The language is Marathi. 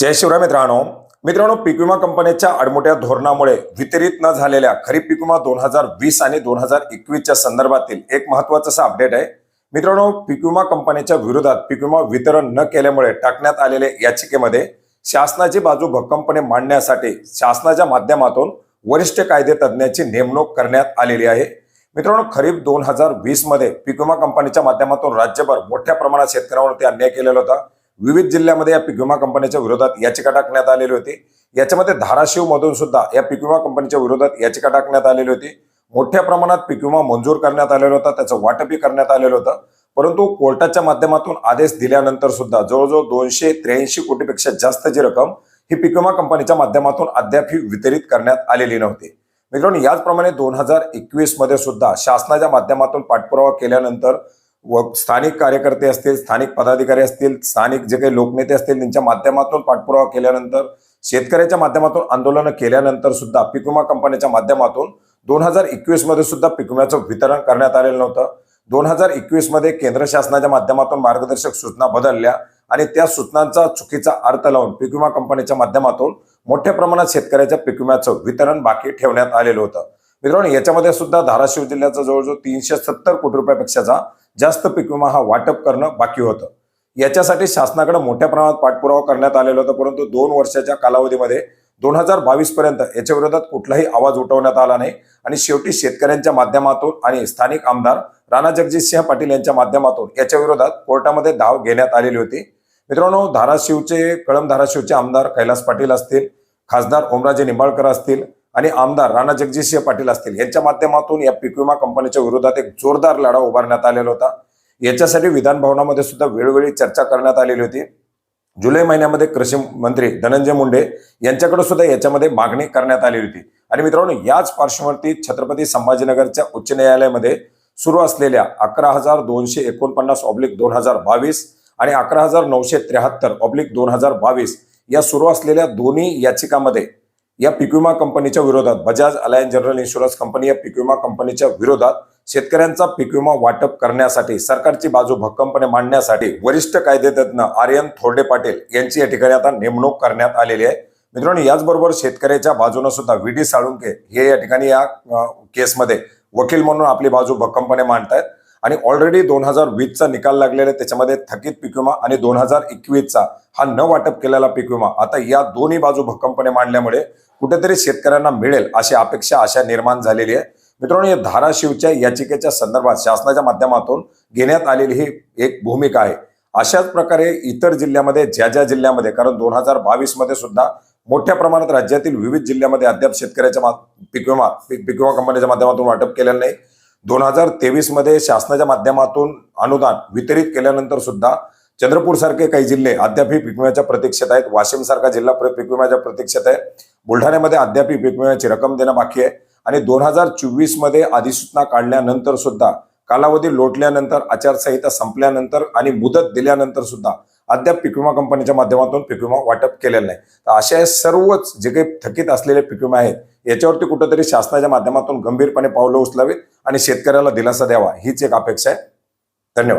जय शिवराय मित्रांनो. मित्रांनो पीक विमा कंपनीच्या अडमोठ्या धोरणामुळे वितरित न झालेल्या खरीप पीक विमा दोन हजार वीस आणि दोन हजार एकवीसच्या संदर्भातील एक महत्त्वाचा असा अपडेट आहे. मित्रांनो पीक विमा कंपनीच्या विरोधात पीक विमा वितरण न केल्यामुळे टाकण्यात आलेल्या याचिकेमध्ये शासनाची बाजू भक्कमपणे मांडण्यासाठी शासनाच्या माध्यमातून वरिष्ठ कायदे तज्ज्ञाची नेमणूक करण्यात आलेली आहे. मित्रांनो खरीप दोन हजार वीसमध्ये पीक विमा कंपनीच्या माध्यमातून राज्यभर मोठ्या प्रमाणात शेतकऱ्यांवरती अन्याय केलेला होता. विविध जिल्ह्यामध्ये या पीक विमा कंपनीच्या विरोधात याचिका टाकण्यात आलेली होती. याच्यामध्ये धाराशिव मधून सुद्धा या पीक विमा कंपनीच्या विरोधात याचिका टाकण्यात आलेली होती. मोठ्या प्रमाणात पीक विमा मंजूर करण्यात आलेला होता. त्याचं वाटपही करण्यात आलेलं होतं. परंतु कोर्टाच्या माध्यमातून आदेश दिल्यानंतर सुद्धा जवळजवळ दोनशे त्र्याऐंशी कोटीपेक्षा जास्तची रक्कम ही पीक विमा कंपनीच्या माध्यमातून अद्याप वितरित करण्यात आलेली नव्हती. मित्रांनो याचप्रमाणे दोन हजार एकवीसमध्ये सुद्धा शासनाच्या माध्यमातून पाठपुरावा केल्यानंतर व स्थानिक कार्यकर्ते असतील स्थानिक पदाधिकारी असतील स्थानिक जे काही लोकनेते असतील त्यांच्या माध्यमातून पाठपुरावा केल्यानंतर शेतकऱ्याच्या माध्यमातून आंदोलनं केल्यानंतर सुद्धा पीक विमा कंपनीच्या माध्यमातून दोन हजार एकवीसमध्ये सुद्धा पीक विम्याचं वितरण करण्यात आलेलं नव्हतं. दोन हजार एकवीसमध्ये केंद्र शासनाच्या माध्यमातून मार्गदर्शक सूचना बदलल्या आणि त्या सूचनांचा चुकीचा अर्थ लावून पीक विमा कंपनीच्या माध्यमातून मोठ्या प्रमाणात शेतकऱ्याच्या पीक विम्याचं वितरण बाकी ठेवण्यात आलेलं होतं. मित्रांनो याच्यामध्ये सुद्धा धाराशिव जिल्ह्याचा जवळजवळ तीनशे सत्तर कोटी रुपयापेक्षाचा जास्त पीक विमा हा वाटप करणं बाकी होतं. याच्यासाठी शासनाकडे मोठ्या प्रमाणात पाठपुरावा करण्यात आलेला होता परंतु दोन वर्षाच्या कालावधीमध्ये दोन हजार बावीस पर्यंत याच्या विरोधात कुठलाही आवाज उठवण्यात आला नाही. आणि शेवटी शेतकऱ्यांच्या माध्यमातून आणि स्थानिक आमदार राणा जगजितसिंह पाटील यांच्या माध्यमातून याच्या विरोधात कोर्टामध्ये धाव घेण्यात आलेली होती. मित्रांनो धाराशिवचे कळम धाराशिवचे आमदार कैलास पाटील असतील खासदार ओमराजे निंबाळकर असतील आणि आमदार राणा जगजितसिंह पाटील असतील यांच्या माध्यमातून या पीक विमा कंपनीच्या विरोधात एक जोरदार लढा उभारण्यात आलेला होता. याच्यासाठी विधान भवनामध्ये सुद्धा वेळोवेळी चर्चा करण्यात आलेली होती. जुलै महिन्यामध्ये कृषी मंत्री धनंजय मुंडे यांच्याकडे सुद्धा याच्यामध्ये मागणी करण्यात आली होती. आणि मित्रांनो याच पार्श्वभूमीवरती छत्रपती संभाजीनगरच्या उच्च न्यायालयामध्ये सुरू असलेल्या अकरा हजार दोनशे एकोणपन्नास ऑब्लिक दोन हजार बावीस आणि अकरा हजार नऊशे त्र्याहत्तर ऑब्लिक दोन हजार बावीस या सुरू असलेल्या दोन्ही याचिकामध्ये या पीक विमा कंपनीच्या विरोधात Bajaj Allianz general insurance company या पीक विमा कंपनीच्या विरोधात शेतकऱ्यांचा पीक विमा वाटप करण्यासाठी सरकारची बाजू भक्कमपणे मांडण्यासाठी वरिष्ठ कायदेतज्ञ आर्यन थोरडे पाटील यांची या ठिकाणी आता नेमणूक करण्यात आलेली आहे. मित्रांनो याचबरोबर शेतकऱ्याच्या बाजूने सुद्धा व्ही डी साळुंके हे या ठिकाणी या केसमध्ये वकील म्हणून आपली बाजू भक्कमपणे मांडतायत. आणि ऑलरेडी दोन हजार वीसचा निकाल लागलेला आहे. त्याच्यामध्ये थकीत पीक विमा आणि दोन हजार एकवीसचा हा न वाटप केलेला पीक विमा. आता या दोन्ही बाजू भक्कमपणे मांडल्यामुळे कुठेतरी शेतकऱ्यांना मिळेल अशी अपेक्षा आशा निर्माण झालेली आहे. मित्रांनो या धाराशिवच्या याचिकेच्या संदर्भात शासनाच्या माध्यमातून घेण्यात आलेली ही एक भूमिका आहे. अशाच प्रकारे इतर जिल्ह्यामध्ये ज्या ज्या जिल्ह्यामध्ये कारण दोन हजार बावीसमध्ये सुद्धा मोठ्या प्रमाणात राज्यातील विविध जिल्ह्यामध्ये अद्याप शेतकऱ्याच्या पीक विमा पीक विमा कंपनीच्या माध्यमातून वाटप केलेलं नाही. दोन हजार तेवीसमध्ये शासनाच्या माध्यमातून अनुदान वितरित केल्यानंतर सुद्धा चंद्रपूर सारखे काही जिल्हे अद्यापही पीक विम्याच्या प्रतीक्षेत आहेत. वाशिम सारखा जिल्हा प्र- पीक विम्याच्या प्रतीक्षेत आहे. बुलढाण्यामध्ये अद्यापही पीक विम्याची रक्कम देणं बाकी आहे. आणि दोन हजार चोवीसमध्ये अधिसूचना काढल्यानंतर सुद्धा कालावधी लोटल्यानंतर आचारसंहिता संपल्यानंतर आणि मुदत दिल्यानंतर सुद्धा अद्याप पीक विमा कंपनीच्या माध्यमातून पीक विमा वाटप केलेलं नाही. तर अशा सर्वच जे काही थकीत असलेले पीक विमा आहेत याच्यावरती कुठंतरी शासनाच्या माध्यमातून गंभीरपणे पावलं उचलावीत आणि शेतकऱ्याला दिलासा द्यावा हीच एक अपेक्षा आहे. धन्यवाद.